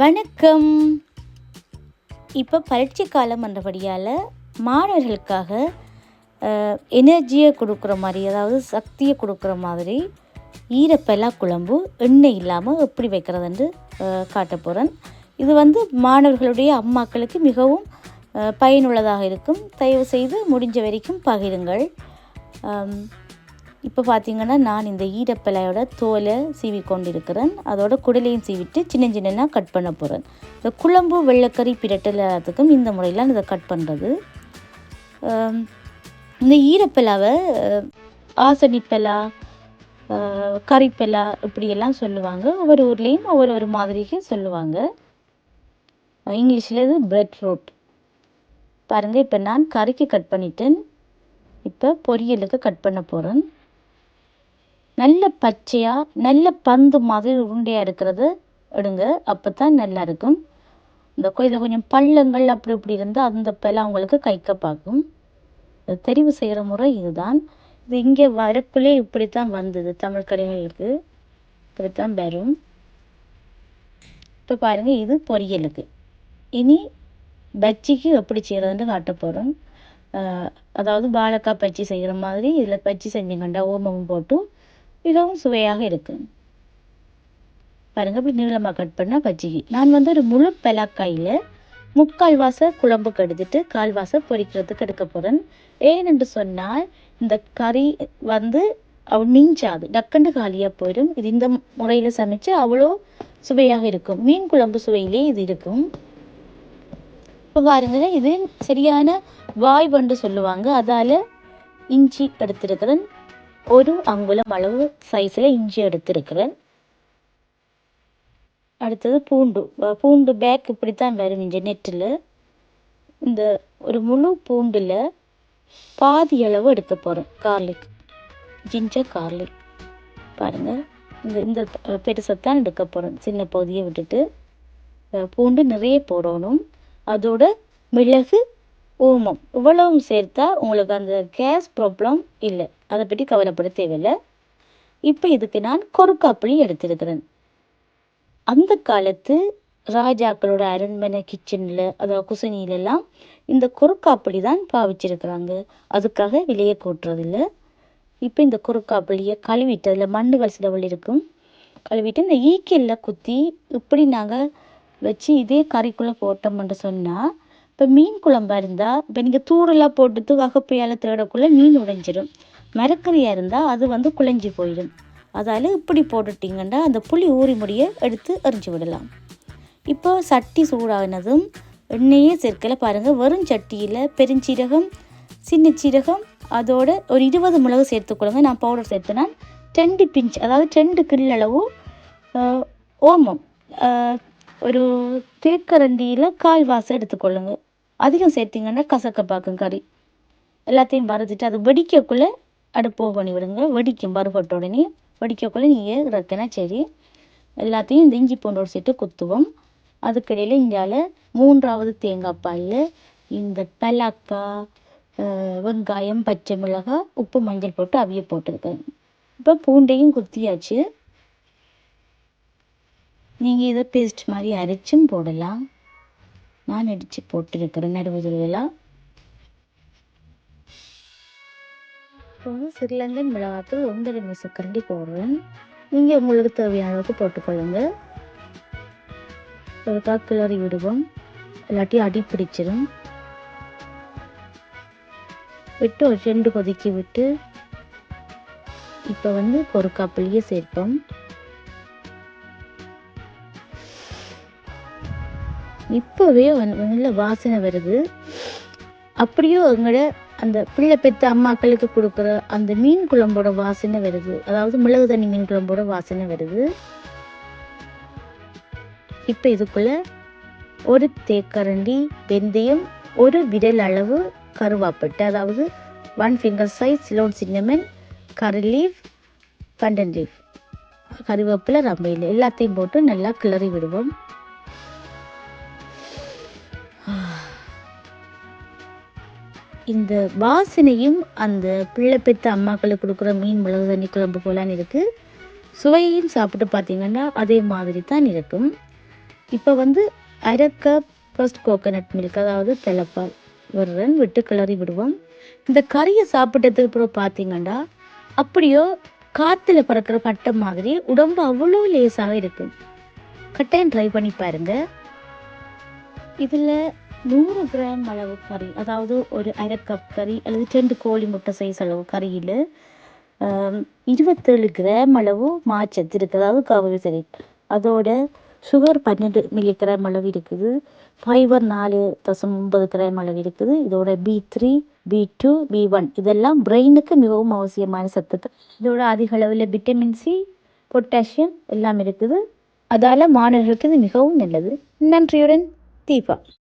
வணக்கம். இப்போ பரீட்சை காலம் என்றபடியால் மாணவர்களுக்காக எனர்ஜியை கொடுக்குற மாதிரி அதாவது சக்தியை கொடுக்குற மாதிரி ஈரப்பெல்லா குழம்பு எண்ணெய் இல்லாமல் எப்படி வைக்கிறதுன்னு காட்ட போகிறேன் இது வந்து மாணவர்களுடைய அம்மாக்களுக்கு மிகவும் பயனுள்ளதாக இருக்கும். தயவு செய்து முடிஞ்ச வரைக்கும் பகிருங்கள். இப்போ பார்த்தீங்கன்னா நான் இந்த ஈரப்பிள்ளையோட தோலை சீவி கொண்டிருக்கிறேன் அதோட குடலையும் சீவிட்டு சின்ன சின்னதாக கட் பண்ண போகிறேன் இந்த குழம்பு வெள்ளைக்கறி பிரட்டல் இந்த முறையில் இதை கட் பண்ணுறது இந்த ஈரப்பிலாவை ஆசனிப்பலா கறிப்பலா இப்படியெல்லாம் சொல்லுவாங்க. ஒவ்வொரு ஊர்லேயும் ஒவ்வொரு ஒரு மாதிரிக்கு சொல்லுவாங்க. இங்கிலீஷில் இது பிரெட் ஃப்ரூட் பாருங்கள் இப்போ நான் கறிக்கு கட் பண்ணிட்டேன். இப்போ பொரியலுக்கு கட் பண்ண போகிறேன் நல்ல பச்சையாக நல்ல பந்து மாதிரி உருண்டையாக இருக்கிறது. எடுங்க அப்போ தான் நல்லா இருக்கும். இந்த இதில் கொஞ்சம் பள்ளங்கள் அப்படி இப்படி இருந்தால் அந்த பழம் அவங்களுக்கு கைக்க பார்க்கும் தெரிவு செய்கிற முறை இதுதான். இது இங்கே வரக்குள்ளே இப்படித்தான் வந்தது தமிழ் கடைகளுக்கு இப்படித்தான் வரும். இப்போ பாருங்கள் இது பொரியலுக்கு இனி பஜ்ஜிக்கு எப்படி செய்கிறதுன்னு காட்ட போகிறோம் அதாவது வாழைக்காய் பஜ்ஜி செய்கிற மாதிரி இதில் பஜ்ஜி செஞ்சுங்கண்டா ஓமமும் போட்டும். மிகவும் சுவையாக இருக்கும் பாருங்க அப்படி நீளமாக கட் பண்ணால் பஜ்ஜிக்கு நான் வந்து ஒரு முழு பலாக்காயில் முக்கால் வாச குழம்புக்கு எடுத்துட்டு கால் வாச பொரிக்கிறதுக்கு எடுக்க போகிறேன் ஏனென்று சொன்னால் இந்த கறி வந்து அவ மிஞ்சாது. டக்கண்டு காலியாக போயிடும். இது இந்த முறையில் சமைச்சு அவ்வளோ சுவையாக இருக்கும். மீன் குழம்பு சுவையிலே இது இருக்கும். இப்போ பாருங்க இது சரியான வாய் வண்டு சொல்லுவாங்க. அதால் இஞ்சி எடுத்திருக்கிறேன். ஒரு அங்குலம் அளவு சைஸில் இஞ்சி எடுத்திருக்கிறேன். அடுத்தது பூண்டு. பூண்டு பேக் இப்படித்தான் வரும் இஞ்சி நெட்டில் இந்த ஒரு முழு பூண்டில் பாதி அளவு எடுக்க போகிறேன் கார்லிக் ஜிஞ்சர் கார்லிக் பாருங்கள் இந்த இந்த பெருசைத்தான் எடுக்க போகிறேன் சின்ன பகுதியை விட்டுட்டு. பூண்டு நிறைய போடணும். அதோட மிளகு ஓமம் இவ்வளவும் சேர்த்தா உங்களுக்கு அந்த கேஸ் ப்ராப்ளம் இல்லை. அதை பற்றி கவலைப்பட தேவையில்லை. இப்போ இதுக்கு நான் கொறுக்காப்புளி எடுத்திருக்கிறேன். அந்த காலத்து ராஜாக்களோட அரண்மனை கிச்சனில் அதாவது குசினிலெல்லாம் இந்த குறுக்காப்புளி தான் பாவிச்சிருக்கிறாங்க. அதுக்காக விலையை கூட்டுறதில்ல. இப்போ இந்த குறுக்காப்புளியை கழுவிட்டு அதில் மண்ணுகள் சிலவள் இருக்கும். கழுவிட்டு இந்த ஈக்கல்ல குத்தி இப்படி நாங்கள் வச்சு இதே கறிக்குள்ளே போட்டோம்னு சொன்னால் இப்போ மீன் குழம்பா இருந்தால் இப்போ நீங்கள் தூரெல்லாம் போட்டுட்டு வகப்பையால் தேடக்குள்ளே மீன் உடைஞ்சிரும். மரக்கறியாக இருந்தால் அது வந்து குழஞ்சி போயிடும். அதால் இப்படி போட்டுட்டிங்கன்னா அந்த புளி ஊறி முடிய எடுத்து எரிஞ்சு விடலாம். இப்போ சட்டி சூடானதும் எண்ணெயே சேர்க்கல பாருங்கள் வெறும் சட்டியில் பெருஞ்சீரகம் சின்ன சீரகம் அதோட ஒரு இருபது மிளகு சேர்த்துக்கொள்ளுங்க நான் பவுடர் சேர்த்தேன்னா ரெண்டு பிஞ்ச் அதாவது ரெண்டு கிள்ளளவு ஓமம் ஒரு தேக்கரண்டியில் கால் வாசம் எடுத்துக்கொள்ளுங்க அதிகம் சேர்த்திங்கன்னா கசக்க பார்க்கும் கறி. எல்லாத்தையும் வறுத்துட்டு அது வெடிக்கக்குள்ளே அடுப்பு பண்ணி விடுங்க. வெடிக்கும் பருப்பட்ட உடனே வெடிக்கக்குள்ளே நீங்கள் இறக்கினா சரி எல்லாத்தையும் இந்த இஞ்சி பூண்டோடு சேர்த்து குத்துவோம். அதுக்கிடையில் இந்தியாவில் மூன்றாவது தேங்காய் பாலில் இந்த பலாக்காய் வெங்காயம் பச்சை மிளகாய் உப்பு மஞ்சள் போட்டு அவிய போட்டிருக்கேன். இப்போ பூண்டையும் குத்தியாச்சு. நீங்கள் இதை பேஸ்ட் மாதிரி அரைச்சும் போடலாம். நான் அடித்து போட்டிருக்கிறேன் நடுவுதுலாம் இப்போ வந்து சிறிலங்கன் மிளகாத்தூள் ஒன்றரை மீசக்கரண்டி போடுறேன் நீங்கள் உங்களுக்கு தேவையான அளவுக்கு போட்டுக்கொள்ளுங்க. ஒருக்கா கிளறி விடுவோம். இல்லாட்டி அடி பிடிச்சிடும் விட்டு ஒரு ரெண்டு கொதிக்கி விட்டு இப்போ வந்து பொறுக்காப்புளியே சேர்ப்போம். இப்போவே வந்து நல்ல வாசனை வருது. அப்படியும் எங்களோட அந்த பிள்ளை பெற்ற அம்மாக்களுக்கு கொடுக்குற அந்த மீன் குழம்போட வாசனை வருது. அதாவது மிளகு தண்ணி மீன் குழம்போட வாசனை வருது. இப்போ இதுக்குள்ள ஒரு தேக்கரண்டி வெந்தயம் ஒரு விரல் அளவு கருவாப்பட்டு அதாவது one finger size Ceylon cinnamon curry leaf pandan leaf கருவேப்பிலை ரம்பையில் எல்லாத்தையும் போட்டு நல்லா கிளறி விடுவோம். இந்த வாசனையும் அந்த பிள்ளை பெத்த அம்மாக்களுக்கு கொடுக்குற மீன் மிளகு தண்ணி குழம்பு போலான்னு இருக்குது சுவையையும் சாப்பிட்டு பார்த்தீங்கன்னா அதே மாதிரி தான் இருக்கும். இப்போ வந்து அரை கப் ஃபர்ஸ்ட் கோகோனட் மில்க் அதாவது தெலப்பால் விடுறேன் விட்டு கிளறி விடுவோம். இந்த கறியை சாப்பிட்டதுக்கு அப்புறம் பார்த்தீங்கன்னா அப்படியோ காற்றுல பறக்கிற பட்டம் மாதிரி உடம்பு அவ்வளோ லேசாக இருக்கும். கட்டாயம் ட்ரை பண்ணி பாருங்கள் இதில் நூறு கிராம் அளவு கறி அதாவது ஒரு அரை கப் கறி அல்லது ரெண்டு கோழி முட்டை சைஸ் அளவு கறியில் இருபத்தேழு கிராம் அளவு மாச்சத்து இருக்குது அதாவது கார்போஹைட்ரேட் அதோட சுகர் பன்னெண்டு மில்லிகிராம் அளவு இருக்குது. ஃபைபர் நாலு தசம் ஒன்பது கிராம் அளவு இருக்குது. இதோட B three B two B one இதெல்லாம் பிரெயினுக்கு மிகவும் அவசியமான சத்துக்கள். இதோட அதிக அளவில் விட்டமின் சி பொட்டாசியம் எல்லாம் இருக்குது. அதால் மாணவர்களுக்கு இது மிகவும் நல்லது. நன்றியுடன் தீபா.